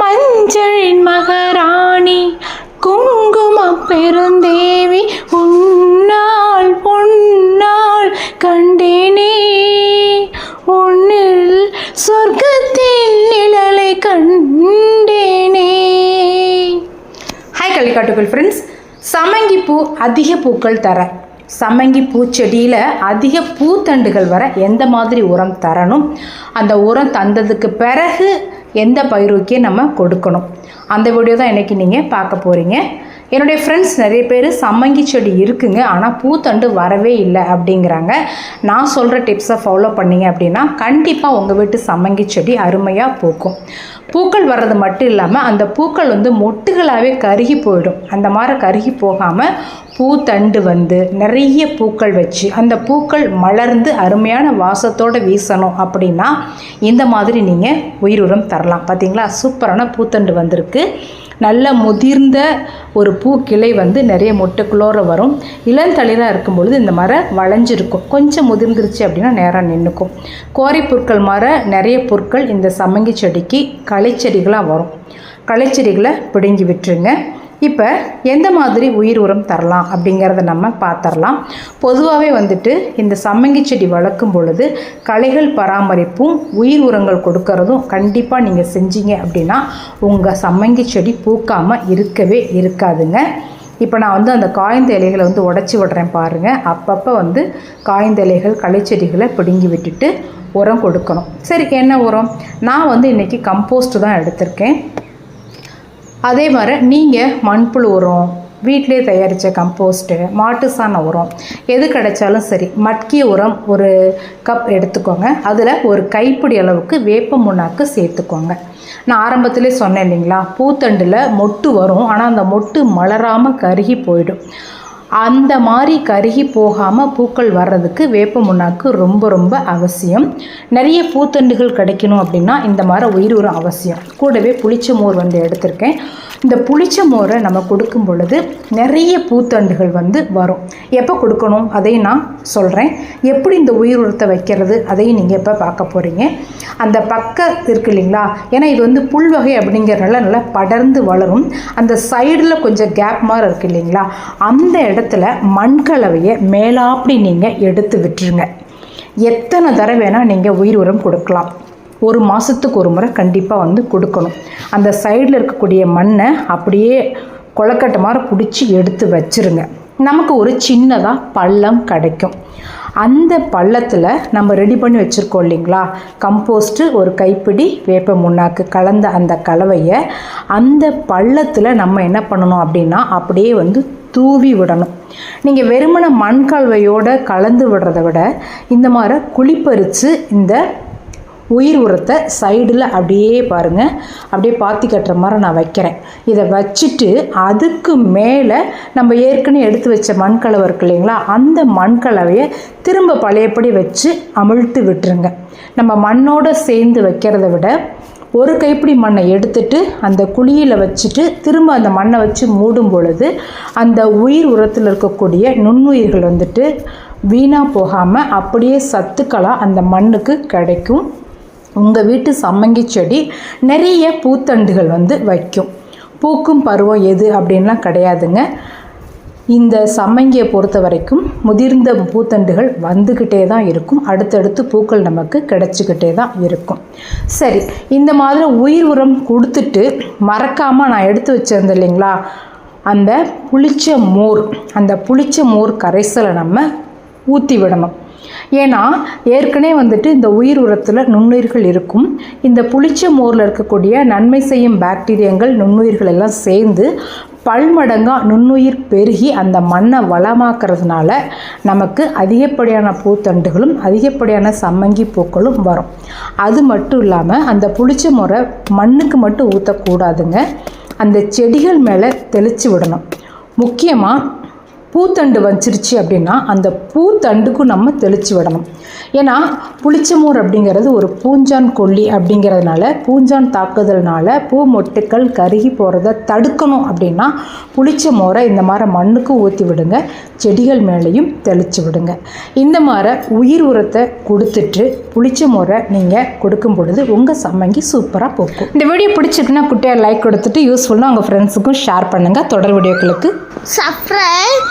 மஞ்சள் மகராணி குங்கும பெருந்தேவி உன்னால் பொன்னால் கண்டேனே. உன்னில் சொர்க்கத்தின் நிழலை கண்டேனே. ஹாய் கள்ளிக்காட்டுகள் ஃப்ரெண்ட்ஸ் சமங்கி பூ அதிக பூக்கள் தர. சம்மங்கி பூச்செடியில் அதிக பூத்தண்டுகள் வர எந்த மாதிரி உரம் தரணும்? அந்த உரம் தந்ததுக்கு பிறகு எந்த பயிருக்கு நம்ம கொடுக்கணும்? அந்த வீடியோ தான் இன்றைக்கி நீங்கள் பார்க்க போகிறீங்க என்னுடைய ஃப்ரெண்ட்ஸ் நிறைய பேர் சம்மங்கி செடி இருக்குங்க. ஆனால் பூத்தண்டு வரவே இல்லை அப்படிங்கிறாங்க. நான் சொல்கிற டிப்ஸை ஃபாலோ பண்ணிங்க அப்படின்னா கண்டிப்பாக உங்கள் வீட்டு சம்மங்கி செடி அருமையாக பூக்கும். பூக்கள் வர்றது மட்டும் இல்லாமல் அந்த பூக்கள் வந்து மொட்டுகளாகவே கருகி போயிடும். அந்த மாதிரி கருகி போகாமல் பூத்தண்டு வந்து நிறைய பூக்கள் வச்சு அந்த பூக்கள் மலர்ந்து அருமையான வாசத்தோடு வீசணும் அப்படின்னா இந்த மாதிரி நீங்கள் உயிர் உரம் தரலாம். பார்த்தீங்களா சூப்பரான பூத்தண்டு வந்திருக்கு. நல்ல முதிர்ந்த ஒரு பூ கிளை வந்து நிறைய மொட்டுக்குள்ளோர வரும். இளந்தளிராக இருக்கும் பொழுது இந்த மரம் வளைஞ்சிருக்கும். கொஞ்சம் முதிர்ந்துருச்சு அப்படின்னா நேராக நின்றுக்கும் கோரை பொருட்கள் மர நிறைய பொருட்கள் இந்த சம்மங்கி செடிக்கு களைச்செடிகளாக வரும். களைச்செடிகளை பிடுங்கி விட்டுருங்க. இப்போ எந்த மாதிரி உயிர் உரம் தரலாம் அப்படிங்கிறத நம்ம பார்த்துடலாம் பொதுவாகவே வந்துட்டு இந்த சம்மங்கி செடி வளர்க்கும் பொழுது களைகள் பராமரிப்பும் உயிர் உரங்கள் கொடுக்கறதும் கண்டிப்பாக நீங்கள் செஞ்சீங்க அப்படின்னா உங்கள் சம்மங்கி செடி பூக்காமல் இருக்கவே இருக்காதுங்க. இப்போ நான் வந்து அந்த காய்ந்த இலைகளை வந்து உடச்சி விடுறேன் பாருங்கள் அப்பப்போ வந்து காய்ந்த இலைகள் களைச்செடிகளை பிடுங்கி விட்டுட்டு உரம் கொடுக்கணும். சரி என்ன உரம்? நான் வந்து இன்றைக்கி கம்போஸ்ட் தான் எடுத்திருக்கேன். அதே மாதிரி நீங்கள் மண்புழு உரம் வீட்டிலே தயாரித்த கம்போஸ்ட்டு மாட்டு சாண உரம் எது கிடைச்சாலும் சரி மட்கிய உரம் ஒரு கப் எடுத்துக்கோங்க. அதில் ஒரு கைப்பிடி அளவுக்கு வேப்ப முன்னாக்கு சேர்த்துக்கோங்க. நான் ஆரம்பத்திலே சொன்னேன் இல்லைங்களா பூத்தண்டில் மொட்டு வரும் ஆனால் அந்த மொட்டு மலராமல் கருகி போயிடும். அந்த மாதிரி கருகி போகாமல் பூக்கள் வர்றதுக்கு வேப்ப முன்னாக்கு ரொம்ப ரொம்ப அவசியம். நிறைய பூத்தண்டுகள் கிடைக்கணும் அப்படின்னா இந்த மாதிரி உயிர் உரம் அவசியம். கூடவே புளிச்ச மோர் வந்து எடுத்திருக்கேன். இந்த புளிச்ச மோரை நம்ம கொடுக்கும் பொழுது நிறைய பூத்தண்டுகள் வந்து வரும். எப்போ கொடுக்கணும்? அதையும் நான் சொல்கிறேன் எப்படி இந்த உயிர் உரத்தை வைக்கிறது? அதையும் நீங்கள் எப்போ பார்க்க போகிறீங்க அந்த பக்க இருக்கு இல்லைங்களா? ஏன்னா இது வந்து புல் வகை அப்படிங்கிறனால நல்லா படர்ந்து வளரும். அந்த சைடில் கொஞ்சம் கேப் மாதிரி இருக்கு இல்லைங்களா? அந்த இடத்துல மண் கலவையை மேலாப்படி நீங்கள் எடுத்து விட்டுருங்க. எத்தனை தடவை வேணால் நீங்கள் உயிர் உரம் கொடுக்கலாம். ஒரு மாதத்துக்கு ஒரு முறை கண்டிப்பாக வந்து கொடுக்கணும். அந்த சைடில் இருக்கக்கூடிய மண்ணை அப்படியே கொலக்கட்டை மாதிரி பிடிச்சி எடுத்து வச்சுருங்க. நமக்கு ஒரு சின்னதாக பள்ளம் கிடைக்கும். அந்த பள்ளத்தில் நம்ம ரெடி பண்ணி வச்சுருக்கோம் இல்லைங்களா? கம்போஸ்ட்டு ஒரு கைப்பிடி வேப்ப முன்னாக்கு கலந்த அந்த கலவையை அந்த பள்ளத்தில் நம்ம என்ன பண்ணணும் அப்படின்னா அப்படியே வந்து தூவி விடணும். நீங்கள் வெறுமன மண் கலவையோடு கலந்து விடுறத விட இந்த மாதிரி குழிப்பறித்து இந்த உயிர் உரத்தை சைடில் அப்படியே பாருங்கள் அப்படியே பாத்தி கட்டுற மாதிரி நான் வைக்கிறேன். இதை வச்சுட்டு அதுக்கு மேலே நம்ம ஏற்கனவே எடுத்து வச்ச மண்கலவை இருக்கு இல்லைங்களா? அந்த மண்கலவையை திரும்ப பழையபடி வச்சு அமிழ்த்து விட்டுருங்க. நம்ம மண்ணோடு சேர்ந்து வைக்கிறத விட ஒரு கைப்பிடி மண்ணை எடுத்துட்டு அந்த குழியில் வச்சுட்டு திரும்ப அந்த மண்ணை வச்சு மூடும் பொழுது அந்த உயிர் உரத்தில் இருக்கக்கூடிய நுண்ணுயிர்கள் வந்துட்டு வீணாக போகாமல் அப்படியே சத்துக்களாக அந்த மண்ணுக்கு கிடைக்கும். உங்கள் வீட்டு சம்மங்கி செடி நிறைய பூத்தண்டுகள் வந்து வைக்கும். பூக்கும் பருவம் எது அப்படின்லாம் கிடையாதுங்க. இந்த சம்மங்கியை பொறுத்த வரைக்கும் முதிர்ந்த பூத்தண்டுகள் வந்துக்கிட்டே தான் இருக்கும். அடுத்தடுத்து பூக்கள் நமக்கு கிடச்சிக்கிட்டே தான் இருக்கும். சரி இந்த மாதிரி உயிர் உரம் கொடுத்துட்டு மறக்காமல் நான் எடுத்து வச்சுருந்தேன் இல்லைங்களா? அந்த புளிச்ச மோர் அந்த புளிச்ச மோர் கரைசலை நம்ம ஊற்றி விடணும். ஏன்னா ஏற்கனவே வந்துட்டு இந்த உயிர் உரத்தில் நுண்ணுயிர்கள் இருக்கும். இந்த புளிச்ச மோரில் இருக்கக்கூடிய நன்மை செய்யும் பாக்டீரியங்கள் நுண்ணுயிர்கள் எல்லாம் சேர்ந்து பல்மடங்காக நுண்ணுயிர் பெருகி அந்த மண்ணை வளமாக்குறதுனால நமக்கு அதிகப்படியான பூத்தண்டுகளும் அதிகப்படியான சம்மங்கி பூக்களும் வரும். அது மட்டும் இல்லாமல் அந்த புளிச்ச முறை மண்ணுக்கு மட்டும் ஊற்றக்கூடாதுங்க அந்த செடிகள் மேலே தெளித்து விடணும். முக்கியமாக பூத்தண்டு வச்சிருச்சு அப்படின்னா அந்த பூத்தண்டுக்கும் நம்ம தெளித்து விடணும். ஏன்னா புளிச்சமூர் அப்படிங்கிறது ஒரு பூஞ்சான் கொல்லி அப்படிங்கிறதுனால பூஞ்சான் தாக்குதல்னால பூ மொட்டுக்கள் கருகி போகிறத தடுக்கணும் அப்படின்னா புளிச்ச மோரை இந்த மாதிரி மண்ணுக்கு ஊற்றி விடுங்க செடிகள் மேலேயும் தெளித்து விடுங்க. இந்த மாதிரி உயிர் உரத்தை கொடுத்துட்டு புளிச்ச மோரை நீங்கள் கொடுக்கும் பொழுது உங்கள் சம்மங்கி சூப்பராக போக்கும். இந்த வீடியோ பிடிச்சிருக்குன்னா குட்டியாக லைக் கொடுத்துட்டு யூஸ்ஃபுல்லாக உங்கள் ஃப்ரெண்ட்ஸுக்கும் ஷேர் பண்ணுங்கள் தொடர் வீடியோக்களுக்கு. சப்ஸ்கிரைப்